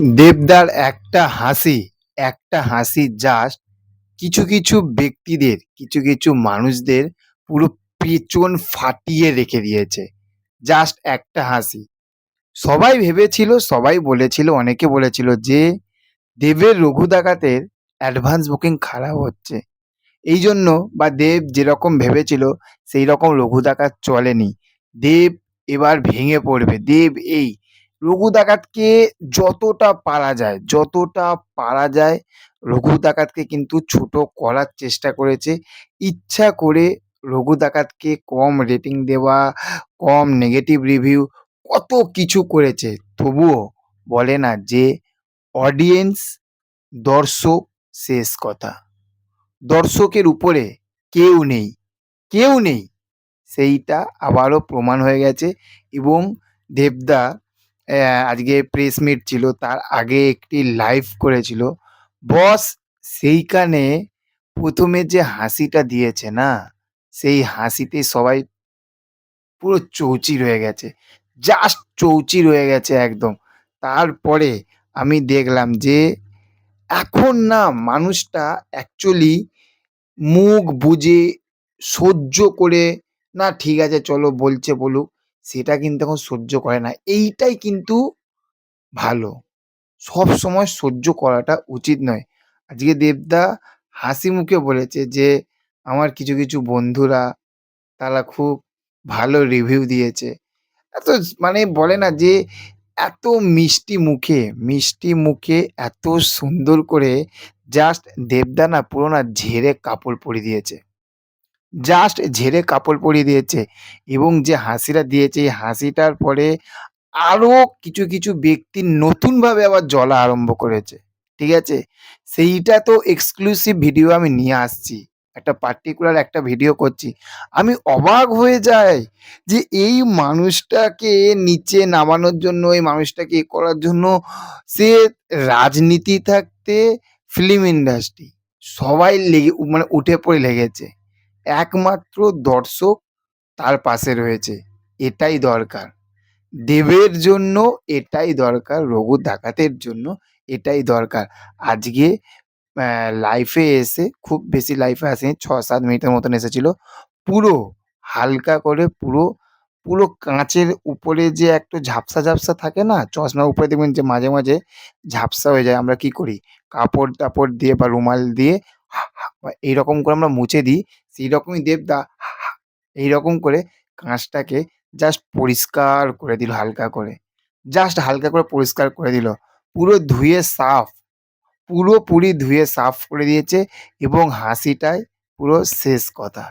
দেবদার একটা হাসি, একটা হাসি জাস্ট কিছু, কিছু ব্যক্তিদের, কিছু, কিছু মানুষদের পুরো পেছন ফাটিয়ে রেখে দিয়েছে। জাস্ট একটা হাসি। সবাই ভেবেছিল, সবাই বলেছিল, অনেকে বলেছিল যে দেবের রঘু ডাকাতের অ্যাডভান্স বুকিং খারাপ হচ্ছে। এই জন্য বা দেব যেরকম ভেবেছিল সেইরকম রঘু ডাকাত চলেনি। দেব এবার ভেঙে পড়বে। দেব এই রঘু ডাকাতকে যতটা পারা যায়, যতটা পারা যায় রঘু ডাকাতকে কিন্তু ছোট করার চেষ্টা করেছে। ইচ্ছা করে রঘু ডাকাতকে কম রেটিং দেওয়া, কম নেগেটিভ রিভিউ কত কিছু করেছে। তবুও বলে না যে অডিয়েন্স, দর্শক শেষ কথা। দর্শকের উপরে কেউ নেই, কেউ নেই। সেইটা আবারও প্রমাণ হয়ে গেছে এবং দেবদা আজকে প্রেস মিট ছিল তার আগে একটি লাইভ করেছিল। বস সেইখানে প্রথমে যে হাসিটা দিয়েছে না, সেই হাসিতে সবাই পুরো চৌচির হয়ে গেছে। জাস্ট চৌচির হয়ে গেছে একদম। তারপরে আমি দেখলাম যে এখন না মানুষটা অ্যাকচুয়ালি মুখ বুজে সহ্য করে না ঠিক আছে চলো বলছে বলুক, সেটা কিন্তু এখন সহ্য করে না। এইটাই কিন্তু ভালো। সব সময় সহ্য করাটা উচিত নয়। আজকে দেবদা হাসি মুখে বলেছে যে আমার কিছু, কিছু বন্ধুরা তারা খুব ভালো রিভিউ দিয়েছে। এত মানে বলে না যে এত মিষ্টি মুখে, মিষ্টি মুখে এত সুন্দর করে জাস্ট দেবদা না পুরো না ঝেড়ে কাপড় পরিয়ে দিয়েছে। জাস্ট ঝেড়ে কাপড় পরিয়ে দিয়েছে এবং যে হাসিটা দিয়েছে এই হাসিটার পরে আরও কিছু, কিছু ব্যক্তি নতুনভাবে আবার জ্বলা আরম্ভ করেছে। ঠিক আছে? সেইটা তো এক্সক্লুসিভ ভিডিও আমি নিয়ে আসছি। একটা পার্টিকুলার একটা ভিডিও করছি। আমি অবাক হয়ে যাই যে এই মানুষটাকে নিচে নামানোর জন্য, এই মানুষটাকে এ করার জন্য সে রাজনীতি থাকতে ফিল্ম ইন্ডাস্ট্রি সবাই লেগে মানে উঠে পড়ে লেগেছে। একমাত্র দর্শক তার পাশে রয়েছে। এটাই দরকার। দেবের জন্য এটাই দরকার, রঘু ডাকাতের জন্য এটাই দরকার। আজকে লাইফে এসে খুব বেশি লাইফে আসেনি ৬-৭ মিনিটের মতন এসেছিল। পুরো হালকা করে পুরো, পুরো কাঁচের উপরে যে একটু ঝাপসা, ঝাপসা থাকে না? চশমার উপরে দেখবেন যে মাঝে, মাঝে ঝাপসা হয়ে যায়। আমরা কি করি? কাপড়-টাপড় দিয়ে বা রুমাল দিয়ে বা এইরকম করে আমরা মুছে দিই। সেই রকমই দেবদা এইরকম করে কাঁচটাকে জাস্ট পরিষ্কার করে দিল হালকা করে। জাস্ট হালকা করে পরিষ্কার করে দিল। পুরো ধুয়ে সাফ, পুরোপুরি ধুয়ে সাফ করে দিয়েছে এবং হাসিটাই পুরো শেষ কথা।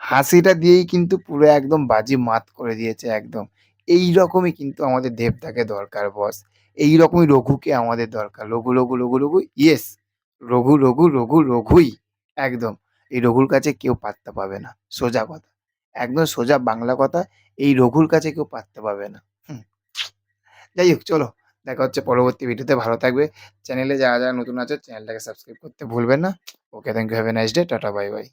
হাসিটা দিয়েই কিন্তু পুরো একদম বাজি মাত করে দিয়েছে একদম। এই রকমই কিন্তু আমাদের দেবতাকে দরকার বস। এই রকমই রঘুকে আমাদের দরকার। রঘু, রঘু, রঘু, রঘু ইয়েস! রঘু, রঘু, রঘু, রঘুই একদম। এই রঘুর কাছে কেউ পাত্তা পাবে না। সোজা কথা। একদম সোজা বাংলা কথা। এই রঘুর কাছে কেউ পাত্তা পাবে না। যাই হোক চলো দেখা হচ্ছে পরবর্তী ভিডিওতে। ভালো থাকবে। চ্যানেলে যারা, যারা নতুন আছে চ্যানেলটাকে সাবস্ক্রাইব করতে ভুলবেন না। Okay thank you. Have a nice day. Tata bye, bye.